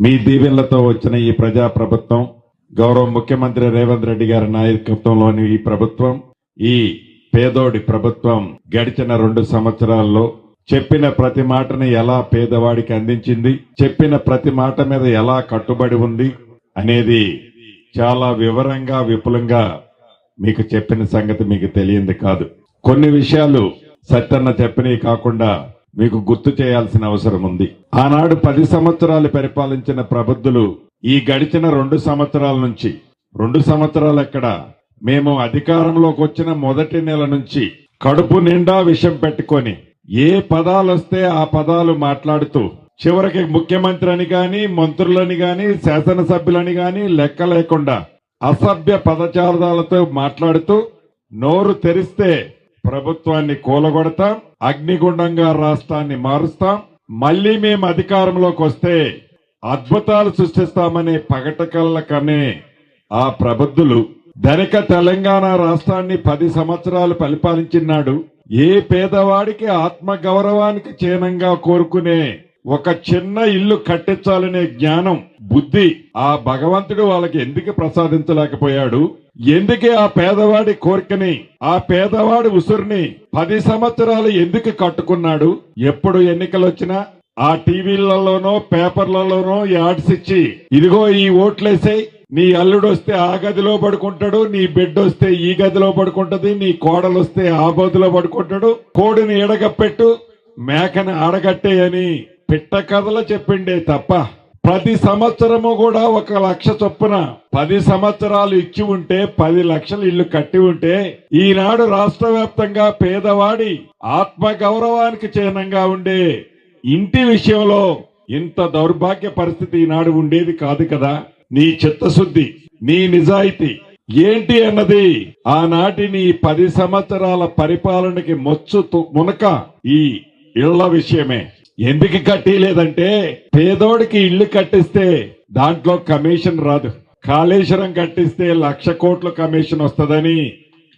మీ దీవెనలతో వచ్చిన ఈ ప్రజా ప్రభుత్వం గౌరవ ముఖ్యమంత్రి రేవంత్ రెడ్డి గారి నాయకత్వంలోని ఈ ప్రభుత్వం ఈ పేదోడి ప్రభుత్వం గడిచిన రెండు సంవత్సరాల్లో చెప్పిన ప్రతి మాటని ఎలా పేదవాడికి అందించింది చెప్పిన ప్రతి మాట మీద ఎలా కట్టుబడి ఉంది అనేది చాలా వివరంగా విపులంగా మీకు చెప్పిన సంగతి మీకు తెలియంది కాదు. కొన్ని విషయాలు సత్యన్న చెప్పినవి కాకుండా మీకు గుర్తు చేయాల్సిన అవసరం ఉంది. ఆనాడు పది సంవత్సరాలు పరిపాలించిన ప్రబుద్ధులు ఈ గడిచిన రెండు సంవత్సరాల నుంచి రెండు సంవత్సరాలు ఎక్కడ మేము అధికారంలోకి వచ్చిన మొదటి నెల నుంచి కడుపు నిండా విషం పెట్టుకొని ఏ పదాలు వస్తే ఆ పదాలు మాట్లాడుతూ చివరికి ముఖ్యమంత్రి అని గాని మంత్రులని గాని శాసనసభ్యులని గాని లెక్క లేకుండా అసభ్య పదజాలాలతో మాట్లాడుతూ నోరు తెరిస్తే ప్రభుత్వాన్ని కూలగొడతాం అగ్నిగుండంగా రాష్ట్రాన్ని మారుస్తాం. మళ్ళీ మేము అధికారంలోకి వస్తే అద్భుతాలు సృష్టిస్తామనే పగటకల్ల కనే ఆ ప్రబుద్ధులు. ధనిక తెలంగాణ రాష్ట్రాన్ని పది సంవత్సరాలు పరిపాలించినాడు. ఏ పేదవాడికి ఆత్మ గౌరవానికి చిహ్నంగా కోరుకునే ఒక చిన్న ఇల్లు కట్టించాలనే జ్ఞానం బుద్ధి ఆ భగవంతుడు వాళ్ళకి ఎందుకు ప్రసాదించలేకపోయాడు? ఎందుకే ఆ పేదవాడి కోరికని ఆ పేదవాడి ఉసురుని పది సంవత్సరాలు ఎందుకు కట్టుకున్నాడు? ఎప్పుడు ఎన్నికలు వచ్చినా ఆ టీవీలలోనో పేపర్లలోనో యాడ్స్ ఇచ్చి ఇదిగో ఈ ఓట్లేసే నీ అల్లుడు వస్తే ఆ గదిలో పడుకుంటాడు నీ బిడ్డ వస్తే ఈ గదిలో పడుకుంటది నీ కోడలు వస్తే ఆ గదిలో పడుకుంటాడు కోడిని ఎడగపెట్టు మేకని ఆడగట్టేయని పిట్ట కథలు చెప్పిండే తప్ప ప్రతి సంవత్సరము కూడా ఒక లక్ష చొప్పున పది సంవత్సరాలు ఇచ్చి ఉంటే పది లక్షలు ఇల్లు కట్టి ఉంటే ఈనాడు రాష్ట్ర వ్యాప్తంగా పేదవాడి ఆత్మ గౌరవానికి చిహ్నంగా ఉండే ఇంటి విషయంలో ఇంత దౌర్భాగ్య పరిస్థితి ఈనాడు ఉండేది కాదు కదా. నీ చిత్తశుద్ధి నీ నిజాయితీ ఏంటి అన్నది ఆనాటి నీ పది సంవత్సరాల పరిపాలనకి మొచ్చు తు- మునక ఈ ఇళ్ళ విషయమే. ఎందుకు కట్టిలేదంటే పేదోడికి ఇల్లు కట్టిస్తే దాంట్లో కమిషన్ రాదు. కాళేశ్వరం కట్టిస్తే లక్ష కోట్ల కమిషన్ వస్తుందని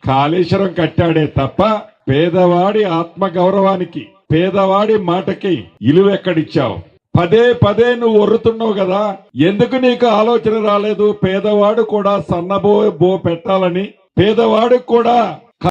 కాళేశ్వరం కట్టాడే తప్ప పేదవాడి ఆత్మ గౌరవానికి పేదవాడి మాటకి ఇలువ ఎక్కడిచ్చావు? పదే పదే నువ్వు ఒర్రుతున్నావు కదా. ఎందుకు నీకు ఆలోచన రాలేదు? పేదవాడు కూడా సన్నబో బో పెట్టాలని పేదవాడికి కూడా